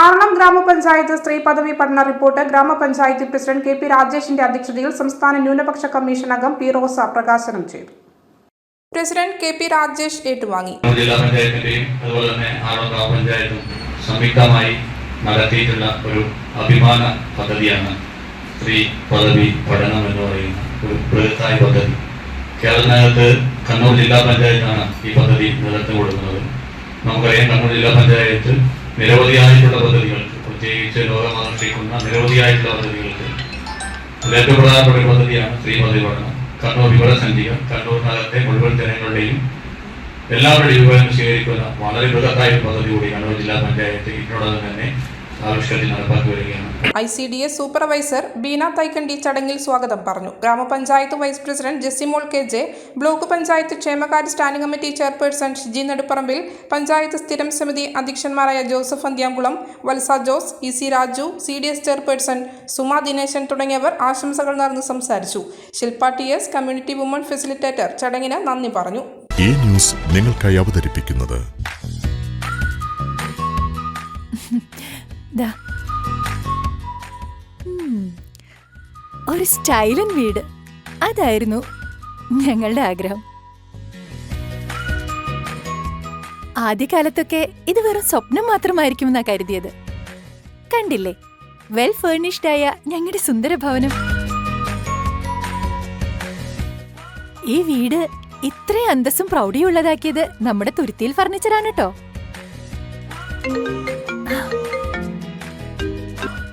ആറളം ഗ്രാമപഞ്ചായത്ത് സ്ത്രീ പദവി പഠന റിപ്പോർട്ട് ഗ്രാമപഞ്ചായത്ത് പ്രസിഡന്റ് കെ പി രാജേഷിന്റെ അധ്യക്ഷതയിൽ സംസ്ഥാന ന്യൂനപക്ഷ കമ്മീഷൻ അംഗം പി റോസ പ്രകാശനം ചെയ്തു. പ്രസിഡന്റ് കെ പി രാജേഷ് ഏറ്റുവാങ്ങി. ജില്ലാ പഞ്ചായത്തിന്റെയും അതുപോലെ തന്നെ ആറോ ഗ്രാമപഞ്ചായത്തും സംയുക്തമായി നടത്തിയിട്ടുള്ള ഒരു അഭിമാന പദ്ധതിയാണ് സ്ത്രീ പദവി പഠനം എന്ന് പറയുന്ന ഒരു ബൃഹത്തായ പദ്ധതി. കേരളത്തിനകത്ത് കണ്ണൂർ ജില്ലാ പഞ്ചായത്താണ് ഈ പദ്ധതി നിലനിർത്തി കൊടുക്കുന്നത്. നമുക്കറിയാം കണ്ണൂർ ജില്ലാ പഞ്ചായത്ത് നിരവധിയായിട്ടുള്ള പദ്ധതികൾക്ക് പ്രത്യേകിച്ച് ലോകം ആകർഷിക്കുന്ന നിരവധിയായിട്ടുള്ള പദ്ധതികൾക്ക്. ഏറ്റവും പ്രധാനപ്പെട്ട ഒരു പദ്ധതിയാണ് ശ്രീമതി പഠനം. കണ്ണൂർ വിവരസഞ്ചിക കണ്ണൂർ നഗരത്തെ മുഴുവൻ ജനങ്ങളുടെയും എല്ലാവരുടെയും വിവരം സ്വീകരിക്കുന്ന വളരെ ബൃഹത്തായ പദ്ധതി കൂടി കണ്ണൂർ ജില്ലാ പഞ്ചായത്ത്. ഇതിനോടകം തന്നെ ആവിഷ്കരിച്ച് നടപ്പാക്കി വരികയാണ് I C D S supervisor Beena Thaikkandi ചടങ്ങിൽ സ്വാഗതം പറഞ്ഞു. ഗ്രാമപഞ്ചായത്ത് vice president Jesimol K J block panchayat ക്ഷേമകാര്യ standing committee chairperson Shiji Nedupparambil panchayat സ്ഥിരം സമിതി അധ്യക്ഷന്മാരായ Joseph Anthyamkulam Valsa Jose E C Raju C D S chairperson Suma Dineshan തുടങ്ങിയവർ ആശംസകൾ നേർന്ന് സംസാരിച്ചു. Shilpa T S community woman facilitator ചടങ്ങിന് നന്ദി പറഞ്ഞു. ഈ ന്യൂസ് നിങ്ങൾക്കായി അവതരിപ്പിക്കുന്നത് ദാ. ഒരു സ്റ്റൈലൻ വീട്. അതായിരുന്നു ഞങ്ങളുടെ ആഗ്രഹം. ആദ്യകാലത്തൊക്കെ ഇത് വെറും സ്വപ്നം മാത്രമായിരിക്കും മാത്രമായിരിക്കുമെന്നാ കരുതിയത്. കണ്ടില്ലേ? വെൽ ഫേർണിഷ്ഡ് ആയ ഞങ്ങളുടെ സുന്ദര ഭവനം. ഈ വീട് ഇത്രയും അന്തസ്സും പ്രൗഢിയുള്ളതാക്കിയത് നമ്മുടെ തുരുത്തിയിൽ ഫർണിച്ചറാണ് കേട്ടോ